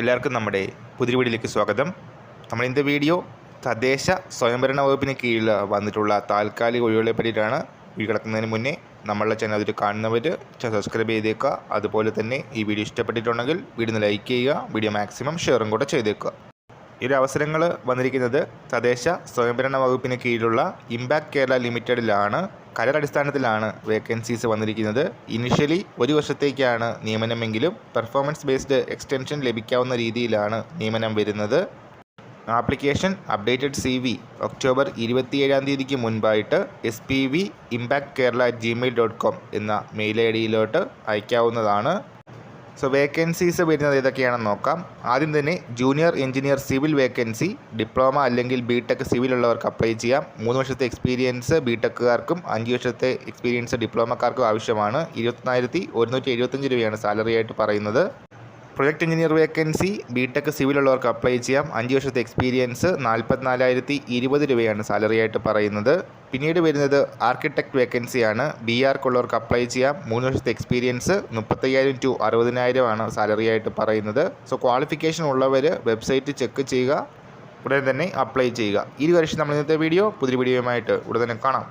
എല്ലാവർക്കും നമ്മുടെ പുതിയ വീഡിയോയിലേക്ക് സ്വാഗതം. നമ്മൾ ഇന്നത്തെ വീഡിയോ തദ്ദേശ സ്വയംഭരണ വകുപ്പിന് കീഴിൽ വന്നിട്ടുള്ള താൽക്കാലിക ഒഴിവുകളെ പറ്റിയിട്ടാണ് വീഡിയോ കിടക്കുന്നതിന് മുന്നേ നമ്മളുടെ ചാനൽ അതിൽ കാണുന്നവർ സബ്സ്ക്രൈബ് ചെയ്തേക്കുക. അതുപോലെ തന്നെ ഈ വീഡിയോ ഇഷ്ടപ്പെട്ടിട്ടുണ്ടെങ്കിൽ വീഡിയോ ലൈക്ക് ചെയ്യുക വീഡിയോ മാക്സിമം ഷെയറും കൂടെ ചെയ്തേക്കുക. ഈ ഒരു അവസരങ്ങൾ വന്നിരിക്കുന്നത് തദ്ദേശ സ്വയംഭരണ വകുപ്പിന് കീഴിലുള്ള ഇമ്പാക്ട് കേരള ലിമിറ്റഡിലാണ് കരാറടിസ്ഥാനത്തിലാണ് വേക്കൻസീസ് വന്നിരിക്കുന്നത്. ഇനിഷ്യലി ഒരു വർഷത്തേക്കാണ് നിയമനമെങ്കിലും പെർഫോമൻസ് ബേസ്ഡ് എക്സ്റ്റൻഷൻ ലഭിക്കാവുന്ന രീതിയിലാണ് നിയമനം വരുന്നത്. Application updated C V October ഇരുപത്തിയേഴാം തീയതിക്ക് മുൻപായിട്ട് S P V impact Kerala Gmail dot com എന്ന മെയിൽ ഐ ഡിയിലോട്ട് അയക്കാവുന്നതാണ്. സോ വേക്കൻസീസ് വരുന്നത് ഏതൊക്കെയാണെന്ന് നോക്കാം. ആദ്യം തന്നെ junior engineer civil vacancy diploma അല്ലെങ്കിൽ ബി ടെക് സിവിൽ ഉള്ളവർക്ക് അപ്ലൈ ചെയ്യാം. മൂന്ന് വർഷത്തെ എക്സ്പീരിയൻസ് ബി ടെക്കുകാർക്കും അഞ്ച് വർഷത്തെ എക്സ്പീരിയൻസ് ഡിപ്ലോമക്കാർക്കും ആവശ്യമാണ്. ഇരുപത്തിനായിരത്തി ഒരുന്നൂറ്റി എഴുപത്തഞ്ച് രൂപയാണ് സാലറി ആയിട്ട് പറയുന്നത്. Project engineer vacancy B tech civil ഉള്ളവർക്ക് അപ്ലൈ ചെയ്യാം. അഞ്ച് വർഷത്തെ എക്സ്പീരിയൻസ് നാൽപ്പത്തിനാലായിരത്തി ഇരുപത് രൂപയാണ് സാലറി ആയിട്ട് പറയുന്നത്. പിന്നീട് വരുന്നത് ആർക്കിടെക്ട് വേക്കൻസിയാണ് ബി ആർക്കുള്ളവർക്ക് അപ്ലൈ ചെയ്യാം. മൂന്ന് വർഷത്തെ എക്സ്പീരിയൻസ് മുപ്പത്തയ്യായിരം ടു അറുപതിനായിരം ആണ് സാലറി ആയിട്ട് പറയുന്നത്. സോ ക്വാളിഫിക്കേഷൻ ഉള്ളവർ വെബ്സൈറ്റ് ചെക്ക് ചെയ്യുക. ഉടനെ തന്നെ അപ്ലൈ ചെയ്യുക. ഈ വർഷം നമ്മൾ ഇന്നത്തെ വീഡിയോ പുതിയ വീഡിയോയുമായിട്ട് ഉടനെ കാണാം.